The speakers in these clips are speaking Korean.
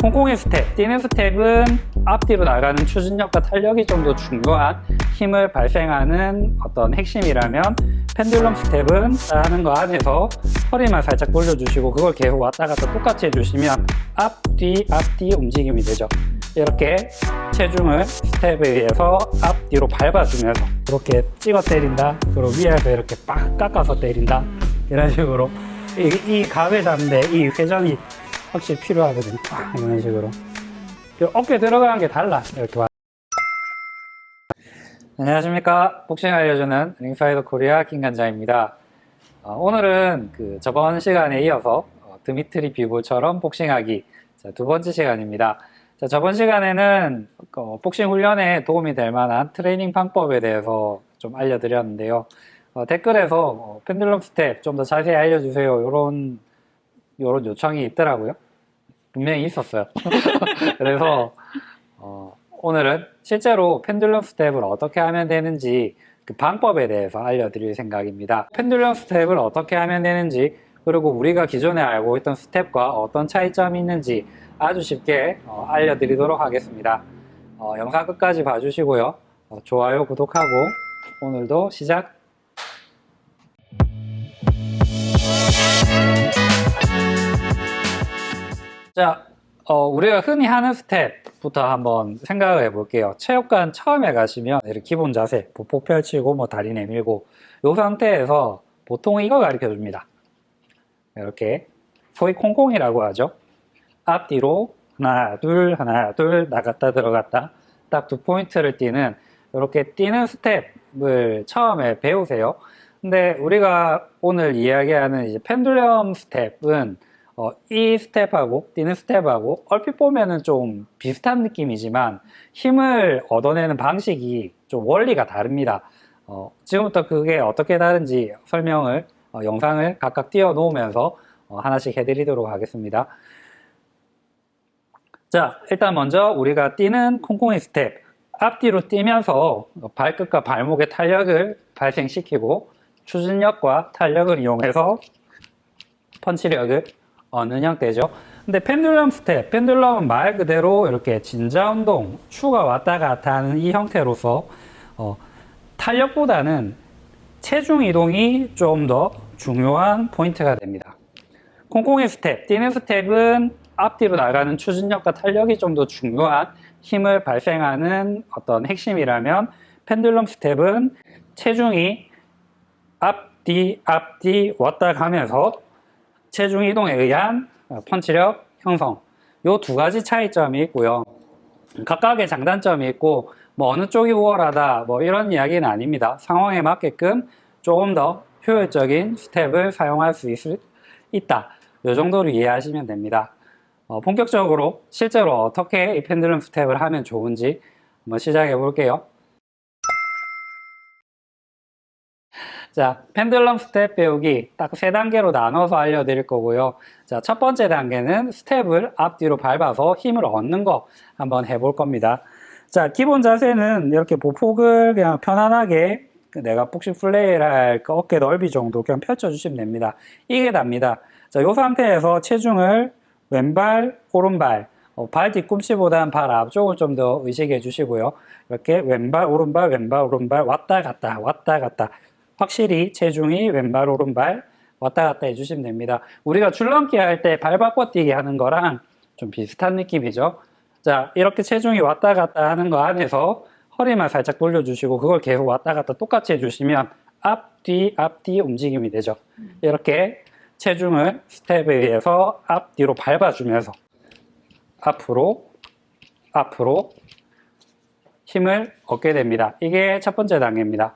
콩콩의 스텝, 뛰는 스텝은 앞뒤로 나가는 추진력과 탄력이 좀 더 중요한 힘을 발생하는 어떤 핵심이라면 펜듈럼 스텝은 하는 거 안에서 허리만 살짝 돌려주시고 그걸 계속 왔다 갔다 똑같이 해주시면 앞뒤 앞뒤 움직임이 되죠. 이렇게 체중을 스텝에 의해서 앞뒤로 밟아주면서 이렇게 찍어 때린다. 그리고 위에서 이렇게 빡 깎아서 때린다. 이런 식으로 이, 이 감을 잡는데 이 회전이 확실히 필요하거든요. 아, 이런 식으로. 이 어깨 들어가는 게 달라. 이렇게 와. 안녕하십니까. 복싱 알려주는 링파이더 코리아 김간자입니다. 어, 오늘은 그 저번 시간에 이어서 어, 드미트리 비보처럼 복싱하기 자, 두 번째 시간입니다. 자, 저번 시간에는 어, 복싱 훈련에 도움이 될 만한 트레이닝 방법에 대해서 좀 알려드렸는데요. 어, 댓글에서 어, 펜듈럼 스텝 좀 더 자세히 알려주세요. 요런, 요런 요청이 있더라고요. 분명히 있었어요. 그래서, 어, 오늘은 실제로 펜듈럼 스텝을 어떻게 하면 되는지 그 방법에 대해서 알려드릴 생각입니다. 펜듈럼 스텝을 어떻게 하면 되는지 그리고 우리가 기존에 알고 있던 스텝과 어떤 차이점이 있는지 아주 쉽게 어, 알려드리도록 하겠습니다. 어, 영상 끝까지 봐주시고요. 어, 좋아요, 구독하고 오늘도 시작 자, 어, 우리가 흔히 하는 스텝부터 한번 생각을 해볼게요. 체육관 처음에 가시면 이렇게 기본 자세, 보폭 펼치고 뭐 다리 내밀고 이 상태에서 보통 이거 가르쳐 줍니다. 이렇게 소위 콩콩이라고 하죠. 앞뒤로 하나, 둘, 하나, 둘 나갔다 들어갔다 딱 두 포인트를 뛰는 이렇게 뛰는 스텝을 처음에 배우세요. 근데 우리가 오늘 이야기하는 이제 펜듈럼 스텝은 어, 이 스텝하고 뛰는 스텝하고 얼핏 보면은 좀 비슷한 느낌이지만 힘을 얻어내는 방식이 좀 원리가 다릅니다. 어, 지금부터 그게 어떻게 다른지 설명을 어, 영상을 각각 띄워 놓으면서 어, 하나씩 해드리도록 하겠습니다. 자, 일단 먼저 우리가 뛰는 콩콩이 스텝 앞뒤로 뛰면서 발끝과 발목의 탄력을 발생시키고 추진력과 탄력을 이용해서 펀치력을 얻는 형태죠. 근데 펜듈럼 스텝, 펜듈럼은 말 그대로 이렇게 진자 운동, 추가 왔다 갔다 하는 이 형태로서 어, 탄력보다는 체중 이동이 좀 더 중요한 포인트가 됩니다. 콩콩의 스텝, 뛰는 스텝은 앞뒤로 나가는 추진력과 탄력이 좀 더 중요한 힘을 발생하는 어떤 핵심이라면 펜듈럼 스텝은 체중이 앞뒤, 앞뒤 왔다 가면서 체중 이동에 의한 펀치력 형성. 요 두 가지 차이점이 있고요. 각각의 장단점이 있고, 뭐 어느 쪽이 우월하다, 뭐 이런 이야기는 아닙니다. 상황에 맞게끔 조금 더 효율적인 스텝을 사용할 수 있, 있다. 요 정도로 이해하시면 됩니다. 어, 본격적으로 실제로 어떻게 이 펜듈럼 스텝을 하면 좋은지 한번 시작해 볼게요. 자, 펜듈럼 스텝 배우기 딱 세 단계로 나눠서 알려드릴 거고요. 자, 첫 번째 단계는 스텝을 앞뒤로 밟아서 힘을 얻는 거 한번 해볼 겁니다. 자, 기본 자세는 이렇게 보폭을 그냥 편안하게 내가 복싱 플레이를 할 어깨 넓이 정도 그냥 펼쳐주시면 됩니다. 이게 답니다. 자, 이 상태에서 체중을 왼발, 오른발, 어, 발 뒤꿈치보다는 발 앞쪽을 좀 더 의식해 주시고요. 이렇게 왼발, 오른발, 왼발, 오른발 왔다 갔다, 왔다 갔다. 확실히 체중이 왼발, 오른발 왔다 갔다 해주시면 됩니다. 우리가 줄넘기 할 때 발 바꿔 뛰기 하는 거랑 좀 비슷한 느낌이죠. 자, 이렇게 체중이 왔다 갔다 하는 거 안에서 허리만 살짝 돌려주시고 그걸 계속 왔다 갔다 똑같이 해주시면 앞, 뒤, 앞, 뒤 움직임이 되죠. 이렇게 체중을 스텝에 의해서 앞, 뒤로 밟아주면서 앞으로, 앞으로 힘을 얻게 됩니다. 이게 첫 번째 단계입니다.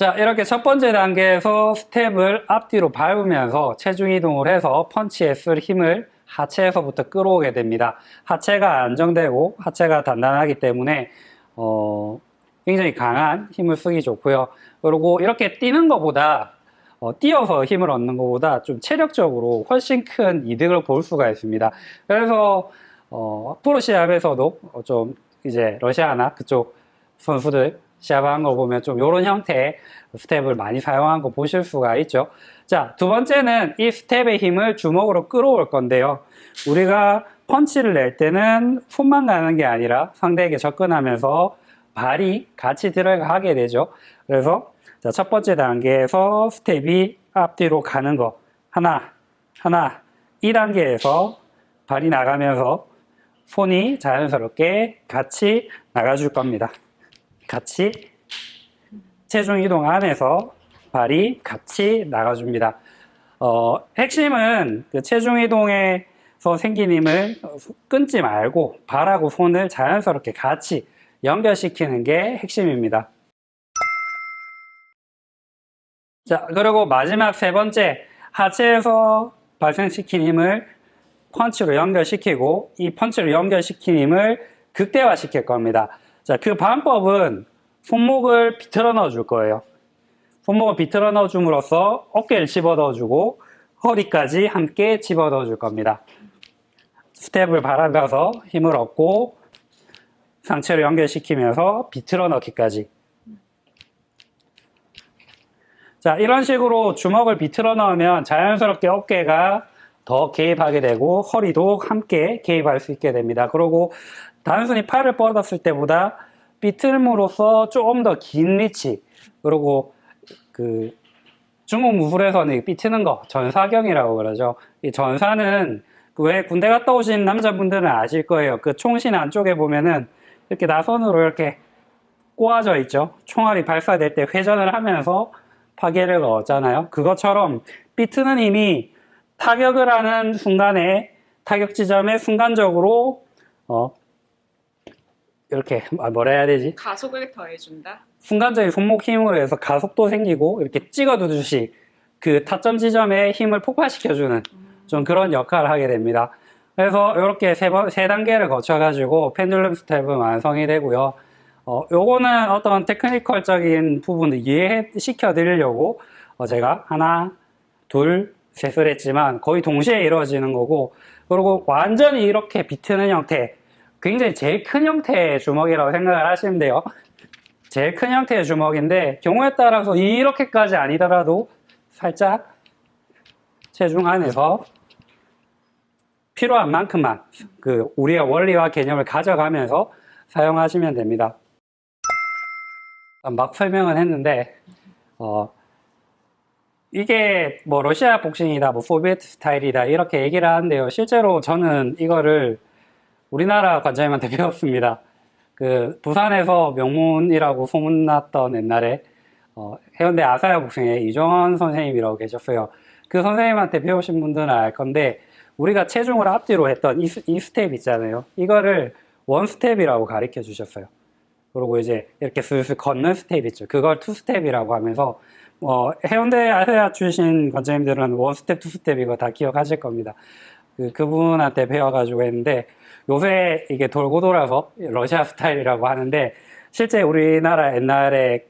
자, 이렇게 첫 번째 단계에서 스텝을 앞뒤로 밟으면서 체중 이동을 해서 펀치에 쓸 힘을 하체에서부터 끌어오게 됩니다. 하체가 안정되고 하체가 단단하기 때문에 어, 굉장히 강한 힘을 쓰기 좋고요. 그리고 이렇게 뛰는 것보다 어, 뛰어서 힘을 얻는 것보다 좀 체력적으로 훨씬 큰 이득을 볼 수가 있습니다. 그래서 어, 프로 시합에서도 좀 이제 러시아나 그쪽 선수들 시합하는 거 보면 좀 이런 형태의 스텝을 많이 사용한 거 보실 수가 있죠. 자, 두 번째는 이 스텝의 힘을 주먹으로 끌어올 건데요. 우리가 펀치를 낼 때는 손만 가는 게 아니라 상대에게 접근하면서 발이 같이 들어가게 되죠. 그래서 자, 첫 번째 단계에서 스텝이 앞뒤로 가는 거. 하나, 하나. 이 단계에서 발이 나가면서 손이 자연스럽게 같이 나가줄 겁니다. 같이 체중 이동 안에서 발이 같이 나가줍니다. 어, 핵심은 그 체중 이동에서 생긴 힘을 끊지 말고 발하고 손을 자연스럽게 같이 연결시키는 게 핵심입니다. 자, 그리고 마지막 세 번째, 하체에서 발생시킨 힘을 펀치로 연결시키고 이 펀치로 연결시킨 힘을 극대화시킬 겁니다. 자, 그 방법은 손목을 비틀어 넣어 줄 거예요. 손목을 비틀어 넣어 줌으로써 어깨를 집어 넣어 주고 허리까지 함께 집어 넣어 줄 겁니다. 스텝을 바라봐서 힘을 얻고 상체로 연결시키면서 비틀어 넣기까지. 자, 이런 식으로 주먹을 비틀어 넣으면 자연스럽게 어깨가 더 개입하게 되고 허리도 함께 개입할 수 있게 됩니다. 그리고 단순히 팔을 뻗었을 때보다 비틀므로써 조금 더 긴 리치 그리고 그 중국 무술에서는 이 삐트는 거 전사경이라고 그러죠. 이 전사는 그왜 군대 갔다 오신 남자분들은 아실 거예요. 그 총신 안쪽에 보면은 이렇게 나선으로 이렇게 꼬아져 있죠. 총알이 발사될 때 회전을 하면서 파괴를 얻잖아요. 그것처럼 삐트는 힘이 타격을 하는 순간에 타격 지점에 순간적으로 어 이렇게 아, 뭐라 해야 되지? 가속을 더해준다. 순간적인 손목 힘으로 해서 가속도 생기고 이렇게 찍어두듯이 그 타점 지점에 힘을 폭발시켜주는 좀 그런 역할을 하게 됩니다. 그래서 이렇게 세, 번, 세 단계를 거쳐가지고 펜듈럼 스텝은 완성이 되고요. 어, 요거는 어떤 테크니컬적인 부분을 이해시켜 드리려고 어, 제가 하나, 둘, 셋을 했지만 거의 동시에 이루어지는 거고 그리고 완전히 이렇게 비트는 형태 굉장히 제일 큰 형태의 주먹이라고 생각을 하시면 돼요. 제일 큰 형태의 주먹인데 경우에 따라서 이렇게까지 아니더라도 살짝 체중 안에서 필요한 만큼만 그 우리의 원리와 개념을 가져가면서 사용하시면 됩니다. 막 설명은 했는데 어, 이게 뭐 러시아 복싱이다, 뭐 소비에트 스타일이다 이렇게 얘기를 하는데요. 실제로 저는 이거를 우리나라 관장님한테 배웠습니다. 그 부산에서 명문이라고 소문났던 옛날에 어, 해운대 아사야 복싱에 이종원 선생님이라고 계셨어요. 그 선생님한테 배우신 분들은 알 건데 우리가 체중을 앞뒤로 했던 이, 스- 이 스텝 있잖아요. 이거를 원 스텝이라고 가르쳐 주셨어요. 그리고 이제 이렇게 슬슬 걷는 스텝 있죠. 그걸 투 스텝이라고 하면서 어, 해운대 아세아 출신 관장님들은 원 스텝, 투 스텝 이거 다 기억하실 겁니다. 그, 그분한테 배워가지고 했는데 요새 이게 돌고 돌아서 러시아 스타일이라고 하는데 실제 우리나라 옛날에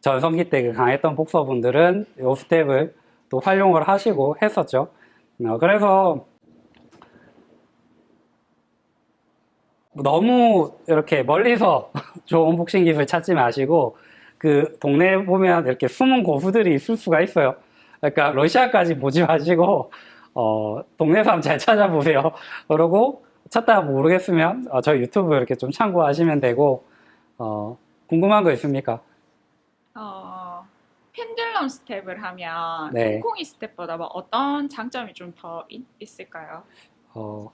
전성기 때 그 강했던 복서분들은 요 스텝을 또 활용을 하시고 했었죠. 어, 그래서 너무 이렇게 멀리서 좋은 복싱 기술 찾지 마시고 그 동네에 보면 이렇게 숨은 고수들이 있을 수가 있어요. 그러니까 러시아까지 보지 마시고 어, 동네 사람 잘 찾아보세요. 그러고 찾다가 모르겠으면 어, 저희 유튜브 이렇게 좀 참고하시면 되고 어, 궁금한 거 있습니까? 어, 펜듈럼 스텝을 하면 네. 콩콩이 스텝보다 뭐 어떤 장점이 좀 더 있을까요? 어,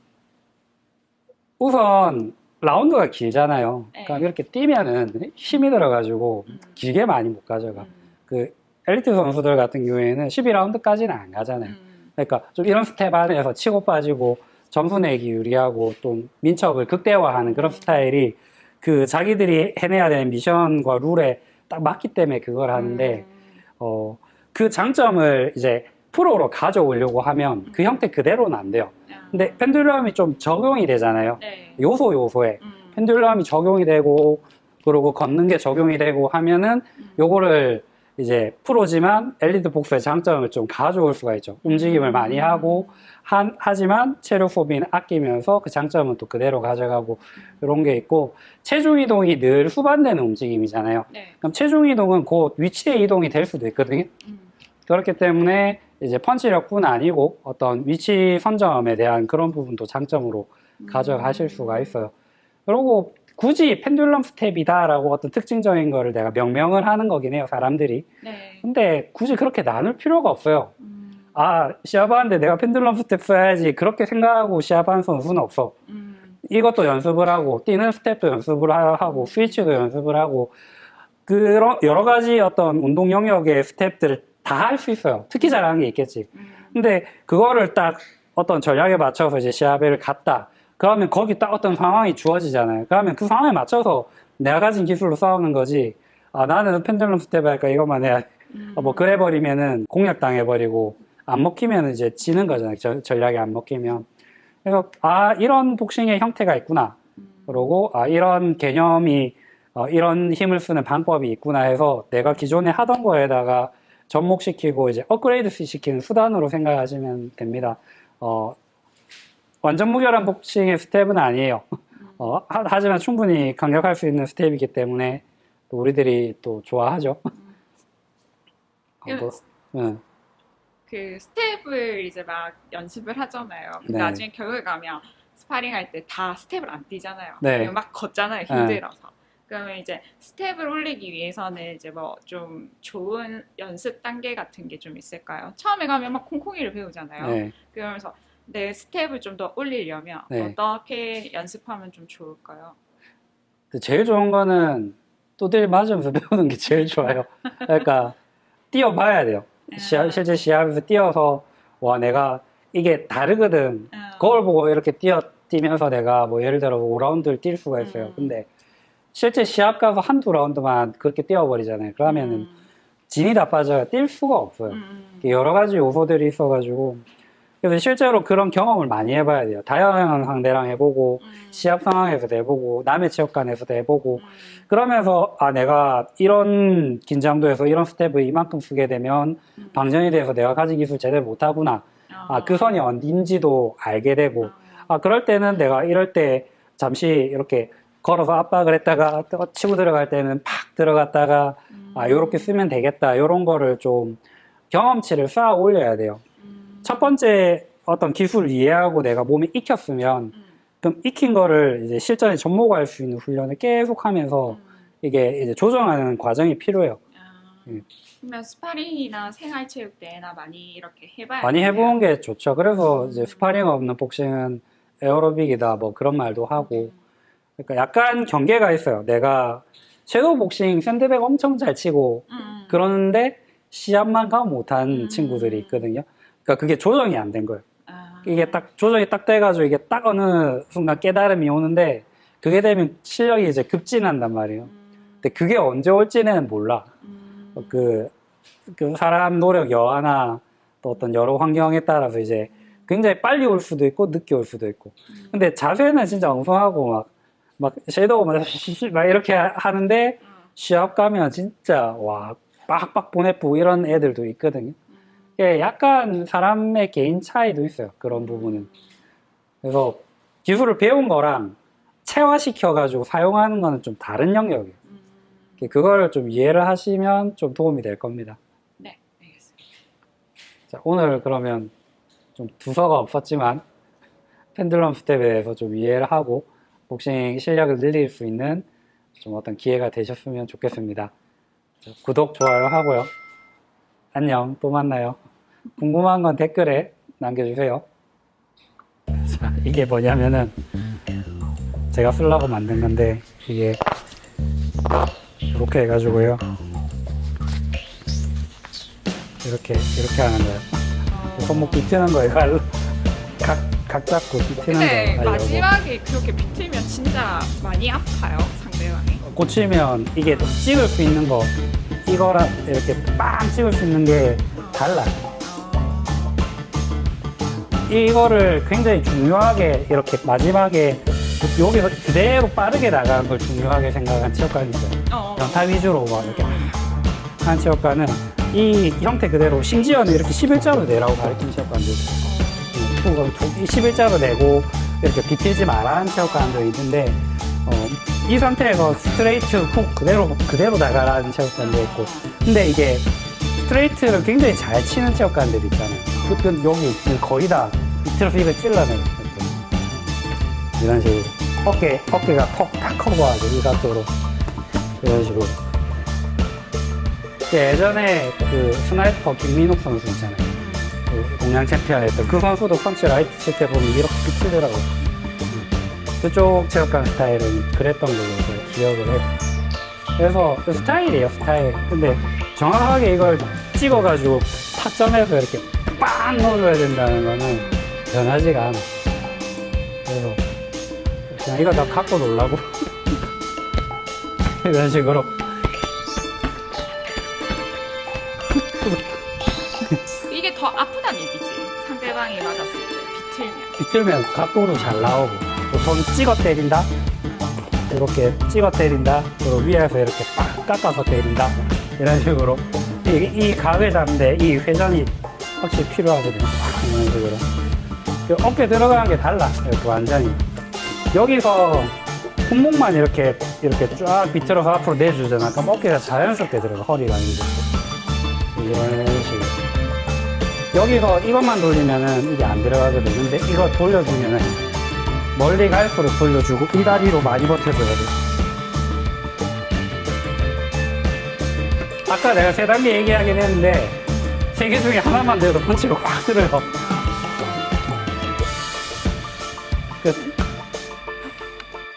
우선 라운드가 길잖아요. 그러니까 네. 이렇게 뛰면은 힘이 들어가지고 음. 길게 많이 못 가져가. 음, 그 엘리트 선수들 같은 경우에는 12라운드까지는 안 가잖아요. 음, 그러니까 좀 이런 스텝 안에서 치고 빠지고 점수 내기 유리하고 또 민첩을 극대화하는 그런 스타일이 그 자기들이 해내야 되는 미션과 룰에 딱 맞기 때문에 그걸 하는데 음, 어, 그 장점을 이제 프로로 가져오려고 하면 그 형태 그대로는 안 돼요. 아, 근데 펜듈럼이 좀 적용이 되잖아요. 네. 요소 요소에 음, 펜듈럼이 적용이 되고 그리고 걷는 게 적용이 되고 하면은 음, 요거를 이제 프로지만 엘리트 복수의 장점을 좀 가져올 수가 있죠. 움직임을 많이 하고 한, 하지만 체력 소비는 아끼면서 그 장점은 또 그대로 가져가고 이런 게 있고 체중 이동이 늘 후반되는 움직임이잖아요. 네. 그럼 체중 이동은 곧 위치의 이동이 될 수도 있거든요. 음, 그렇기 때문에 이제 펀치력뿐 아니고 어떤 위치 선점에 대한 그런 부분도 장점으로 가져가실 수가 있어요. 그리고 굳이 펜듈럼 스텝이다라고 어떤 특징적인 거를 내가 명명을 하는 거긴 해요, 사람들이. 네. 근데 굳이 그렇게 나눌 필요가 없어요. 음, 아, 시합하는데 내가 펜듈럼 스텝 써야지. 그렇게 생각하고 시합하는 선수는 없어. 음, 이것도 연습을 하고, 뛰는 스텝도 연습을 하- 하고, 스위치도 연습을 하고, 그런 여러 가지 어떤 운동 영역의 스텝들을 다 할 수 있어요. 특히 잘하는 게 있겠지. 음, 근데 그거를 딱 어떤 전략에 맞춰서 이제 시합을 갔다. 그러면 거기 딱 어떤 상황이 주어지잖아요. 그러면 그 상황에 맞춰서 내가 가진 기술로 싸우는 거지. 아, 나는 펜듈럼 스텝 할까 이것만 해야 음. 뭐 그래 버리면은 공략 당해 버리고 안 먹히면 이제 지는 거잖아요. 전- 전략이 안 먹히면. 그래서 아 이런 복싱의 형태가 있구나. 음, 그러고 아 이런 개념이 어, 이런 힘을 쓰는 방법이 있구나 해서 내가 기존에 하던 거에다가 접목시키고 이제 업그레이드 시키는 수단으로 생각하시면 됩니다. 어, 완전 무결한 복싱의 스텝은 아니에요. 어, 하- 하지만 충분히 강력할 수 있는 스텝이기 때문에 또 우리들이 또 좋아하죠. 어, 뭐, 응. 그 스텝을 이제 막 연습을 하잖아요. 네. 나중에 결국에 가면 스파링 할 때 다 스텝을 안 뛰잖아요. 네. 막 걷잖아요. 힘들어서. 그러면 이제 스텝을 올리기 위해서는 이제 뭐 좀 좋은 연습 단계 같은 게 좀 있을까요? 처음에 가면 막 콩콩이를 배우잖아요. 네. 그러면서 내 스텝을 좀 더 올리려면 네. 어떻게 연습하면 좀 좋을까요? 근데 제일 좋은 거는 두들 맞으면서 배우는 게 제일 좋아요. 그러니까 뛰어봐야 돼요. 시합, 실제 시합에서 뛰어서 와 내가 이게 다르거든. 아, 거울 보고 이렇게 뛰어 뛰면서 내가 뭐 예를 들어 5라운드를 뛸 수가 있어요. 음. 근데 실제 시합 가서 한두 라운드만 그렇게 뛰어버리잖아요. 그러면은 음, 진이 다 빠져요. 뛸 수가 없어요. 음, 여러 가지 요소들이 있어가지고 그래서 실제로 그런 경험을 많이 해봐야 돼요. 다양한 상대랑 해보고 음, 시합 상황에서도 해보고 남의 체육관에서도 해보고. 음, 그러면서 아 내가 이런 긴장도에서 이런 스텝을 이만큼 쓰게 되면 음. 방전이 돼서 내가 가진 기술 제대로 못하구나. 아 그 선이 어딘지도 알게 되고. 아, 아 그럴 때는 내가 이럴 때 잠시 이렇게 걸어서 압박을 했다가 또 치고 들어갈 때는 팍 들어갔다가 음, 아 요렇게 쓰면 되겠다. 요런 거를 좀 경험치를 쌓아 올려야 돼요. 음, 첫 번째 어떤 기술을 이해하고 내가 몸에 익혔으면 음, 그럼 익힌 거를 이제 실전에 접목할 수 있는 훈련을 계속 하면서 음. 이게 이제 조정하는 과정이 필요해요. 아, 음. 그러면 스파링이나 생활체육 대회나 많이 이렇게 해봐야 많이 해보는. 게 좋죠. 그래서 이제 스파링 없는 복싱은 에어로빅이다 뭐 그런 말도 하고 그러니까 약간 경계가 있어요. 내가 섀도우 복싱 샌드백 엄청 잘 치고 음, 음. 그러는데 시합만 가면 못한 음. 친구들이 있거든요. 그러니까 그게 조정이 안 된 거예요. 아, 이게 딱 조정이 딱 돼가지고 이게 딱 어느 순간 깨달음이 오는데 그게 되면 실력이 이제 급진한단 말이에요. 음, 근데 그게 언제 올지는 몰라. 음, 그, 그 사람 노력 여하나 또 어떤 여러 환경에 따라서 이제 굉장히 빨리 올 수도 있고 늦게 올 수도 있고. 음, 근데 자세는 진짜 엉성하고 막, 막 섀도우 막, 막 이렇게 하- 하는데 음, 시합 가면 진짜 와, 빡빡 보내고 이런 애들도 있거든요. 음, 이게 약간 사람의 개인 차이도 있어요. 그런 부분은. 그래서 기술을 배운 거랑 체화시켜가지고 사용하는 거는 좀 다른 영역이에요. 음, 그거를 좀 이해를 하시면 좀 도움이 될 겁니다. 네, 알겠습니다. 자, 오늘 그러면 좀 두서가 없었지만 펜들럼 스텝에 대해서 좀 이해를 하고 복싱 실력을 늘릴 수 있는 좀 어떤 기회가 되셨으면 좋겠습니다. 자, 구독, 좋아요 하고요. 안녕, 또 만나요. 궁금한 건 댓글에 남겨주세요. 자, 이게 뭐냐면은 제가 쓰려고 만든 건데 이게 이렇게 해가지고요. 이렇게 이렇게 하는 거예요. 어, 손목 비트는 거 이거 알로 각, 각 잡고 비트는 근데 거 알려고 마지막에 그렇게 비틀면 진짜 많이 아파요 상대방이. 꽂히면 이게 찍을 수 있는 거 이거랑 이렇게 빵 찍을 수 있는 게 달라 어, 이거를 굉장히 중요하게 이렇게 마지막에 여기서 그대로 빠르게 나가는 걸 중요하게 생각한 체육관이 있어요. 어, 연타 위주로 막 이렇게 하는 체육관은 이 형태 그대로 심지어는 이렇게 11자로 내라고 가르치는 체육관도 있어요. 훅을 11자로 내고 이렇게 비틀지 말라는 체육관도 있는데 어, 이 상태에서 스트레이트 훅 그대로 그대로 나가라는 체육관도 있고. 근데 이게 스트레이트를 굉장히 잘 치는 체육관들 있잖아요. 그건 여기 거의 다 휙을 찔러내요. 이렇게. 이런 식으로. 어깨, 어깨가 턱탁 커버하고 이 각도로. 이런 식으로. 그 예전에 그 스나이퍼 김민욱 선수 있잖아요. 그 공양 챔피언 했던 그 선수도 펀치 라이트 칠 때 보면 이렇게 비치더라고요. 음. 그쪽 체육관 스타일은 그랬던 걸로 기억을 해요. 그래서 그 스타일이에요, 스타일. 근데 정확하게 이걸 찍어가지고 타점에서 이렇게 빵 넣어줘야 된다는 거는 변하지가 않아. 그래서 그냥 이거 다 갖고 놀라고. 이런 식으로. 이게 더 아프다는 얘기지. 상대방이 맞았을 때 비틀면. 비틀면 각도도 잘 나오고 보통 찍어 때린다 이렇게 찍어 때린다 그리고 위에서 이렇게 빡 깎아서 때린다 이런 식으로 이, 이 각을 잡는데 이 회전이 확실히 필요하거든요 이런 식으로 그 어깨 들어가는 게 달라 이렇게 완전히 여기서 손목만 이렇게 이렇게 쫙 비틀어서 앞으로 내주잖아 그럼 어깨가 자연스럽게 들어가 허리가 아니고 이런 식으로 여기서 이것만 돌리면은 이게 안 들어가거든. 근데 이거 돌려주면은 멀리 갈수록 돌려주고 이 다리로 많이 버텨줘야 돼. 아까 내가 세 단계 얘기하긴 했는데 세 개 중에 하나만 돼도 펀치가 확 들어요.